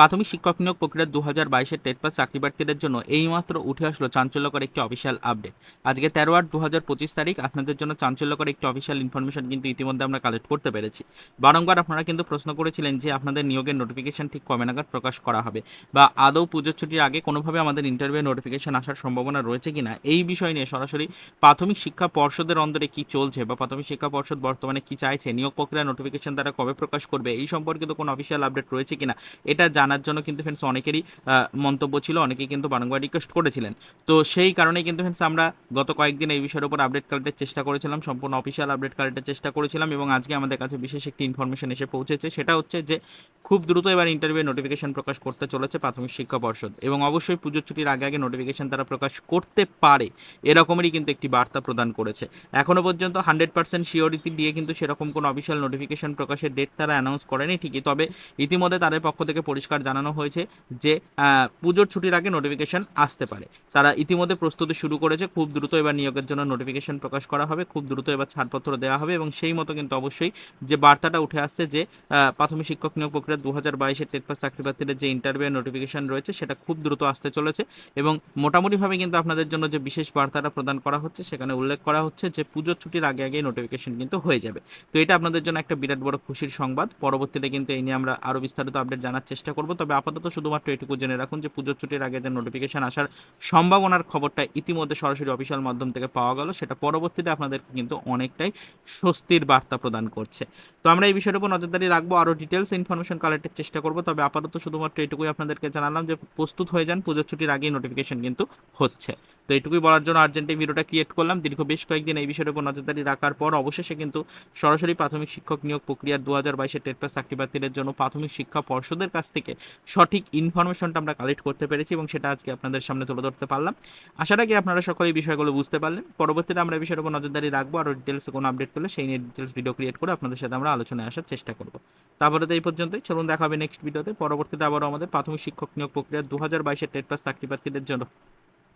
প্রাথমিক শিক্ষক নিয়োগ প্রক্রিয়া দু হাজার বাইশের টেট পাস চাকরি প্রার্থীদের জন্য এইমাত্র উঠে আসলো চাঞ্চল্যকর একটি অফিসিয়াল আপডেট। আজকে তেরো আট দু হাজার পঁচিশ তারিখ আপনাদের জন্য চাঞ্চল্যকর একটি অফিসিয়াল ইনফরমেশন কিন্তু ইতিমধ্যে আমরা কালেক্ট করতে পেরেছি। বারংবার আপনারা কিন্তু প্রশ্ন করেছিলেন যে আপনাদের নিয়োগের নোটিফিকেশন ঠিক কবে নাগাদ প্রকাশ করা হবে বা আদৌ পুজোর ছুটির আগে কোনোভাবে আমাদের ইন্টারভিউ নোটিফিকেশন আসার সম্ভাবনা রয়েছে কিনা, এই বিষয় নিয়ে সরাসরি প্রাথমিক শিক্ষা পর্ষদের অন্দরে কি চলছে বা প্রাথমিক শিক্ষা পর্ষদ বর্তমানে কি চাইছে, নিয়োগ প্রক্রিয়া নোটিফিকেশন তারা কবে প্রকাশ করবে, এই সম্পর্কিত কোনো অফিসিয়াল আপডেট রয়েছে কিনা, এটা জানার জন্য কিন্তু ফ্রেন্ডস অনেকেরই মন্তব্য ছিল, অনেকেই কিন্তু বারংবার রিকোয়েস্ট করেছিলেন। তো সেই কারণেই কিন্তু ফ্রেন্ডস আমরা গত কয়েকদিন এই বিষয়ের উপর আপডেট কালেক্টের চেষ্টা করেছিলাম, সম্পূর্ণ অফিসিয়াল আপডেট কালেক্টের চেষ্টা করেছিলাম এবং আজকে আমাদের কাছে বিশেষ একটি ইনফরমেশন এসে পৌঁছেছে। সেটা হচ্ছে যে, খুব দ্রুত এবার ইন্টারভিউ নোটিফিকেশন প্রকাশ করতে চলেছে প্রাথমিক শিক্ষা পর্ষদ এবং অবশ্যই পুজোর ছুটির আগে আগে নোটিফিকেশন তারা প্রকাশ করতে পারে। এরকমেরই কিন্তু একটি বার্তা প্রদান করেছে। এখনও পর্যন্ত হান্ড্রেড পার্সেন্ট শিওরিটি দিয়ে কিন্তু সেরকম কোনো অফিসিয়াল নোটিফিকেশন প্রকাশের ডেট তারা অ্যানাউন্স করেনি ঠিকই, তবে ইতিমধ্যে তাদের পক্ষ থেকে পরিষ্কার জানানো হয়েছে যে পুজোর ছুটির আগে নোটিফিকেশন আসতে পারে। তারা ইতিমধ্যে প্রস্তুতি শুরু করেছে, খুব দ্রুত এবার নিয়োগের জন্য নোটিফিকেশন প্রকাশ করা হবে, খুব দ্রুত এবার ছাড়পত্র দেওয়া হবে এবং সেই মতো কিন্তু অবশ্যই যে বার্তাটা উঠে আসছে যে প্রাথমিক শিক্ষক নিয়োগ প্রক্রিয়া দু হাজার বাইশের টেট পাস চাকরি প্রার্থীদের যে ইন্টারভিউ নোটিফিকেশন রয়েছে, সেটা খুব দ্রুত আসতে চলেছে এবং মোটামুটিভাবে কিন্তু আপনাদের জন্য যে বিশেষ বার্তাটা প্রদান করা হচ্ছে, সেখানে উল্লেখ করা হচ্ছে যে, পুজোর ছুটির আগে আগে নোটিফিকেশন কিন্তু হয়ে যাবে। তো এটা আপনাদের জন্য একটা বিরাট বড় খুশির সংবাদ। পরবর্তীতে কিন্তু এই নিয়ে আমরা আরও বিস্তারিত আপডেট জানার চেষ্টা করব। তবে আপাতত শুধুমাত্র এটুকু জেনে রাখুন যে পুজোর ছুটির আগে যে নোটিফিকেশন আসার সম্ভাবনার খবরটা ইতিমধ্যে সরাসরি অফিসিয়াল মাধ্যম থেকে পাওয়া গেল, সেটা পরবর্তীতে আপনাদের কিন্তু অনেকটাই স্বস্তির বার্তা প্রদান করছে। তো আমরা এই বিষয়ের উপর নজরদারি রাখব, আরও ডিটেলস ইনফরমেশন কালেক্টের চেষ্টা করব। তবে আপাতত শুধুমাত্র এটুকুই আপনাদেরকে জানালাম যে প্রস্তুত হয়ে যান, পুজোর ছুটির আগেই নোটিফিকেশন কিন্তু হচ্ছে। তো এটুকুই বলার জন্য আর্জেন্ট ভিডিওটা ক্রিয়েট করলাম। দীর্ঘ বেশ কয়েকদিন এই বিষয়ের উপর নজরদারি রাখার পর অবশেষে কিন্তু সরাসরি প্রাথমিক শিক্ষক নিয়োগ প্রক্রিয়ার দু হাজার বাইশের টেট পাস চাকরি জন্য প্রাথমিক শিক্ষা পর্ষদের কাছ থেকে সঠিক ইনফরমেশনটা আমরা কালেক্ট করতে পেরেছি এবং সেটা আজকে আপনাদের সামনে তুলে ধরতে পারলাম। আশা রাখি আপনারা সকলে এই বিষয়গুলো বুঝতে পারলেন। পরবর্তীতে আমরা এই বিষয়ের উপর নজরদারি রাখব। আর ডিটেলসে কোনো আপডেট পেলে সেই নিয়ে ডিটেলস ভিডিও ক্রিয়েট করে আপনাদের সাথে আমরা আলোচনায় আসার চেষ্টা করব। তারপরে তো এই পর্যন্তই। চলুন দেখা হবে নেক্সট ভিডিওতে পরবর্তীতে আবারও আমাদের প্রাথমিক শিক্ষক নিয়োগ প্রক্রিয়া দু হাজার বাইশের টেট পাস চাকরি জন্য।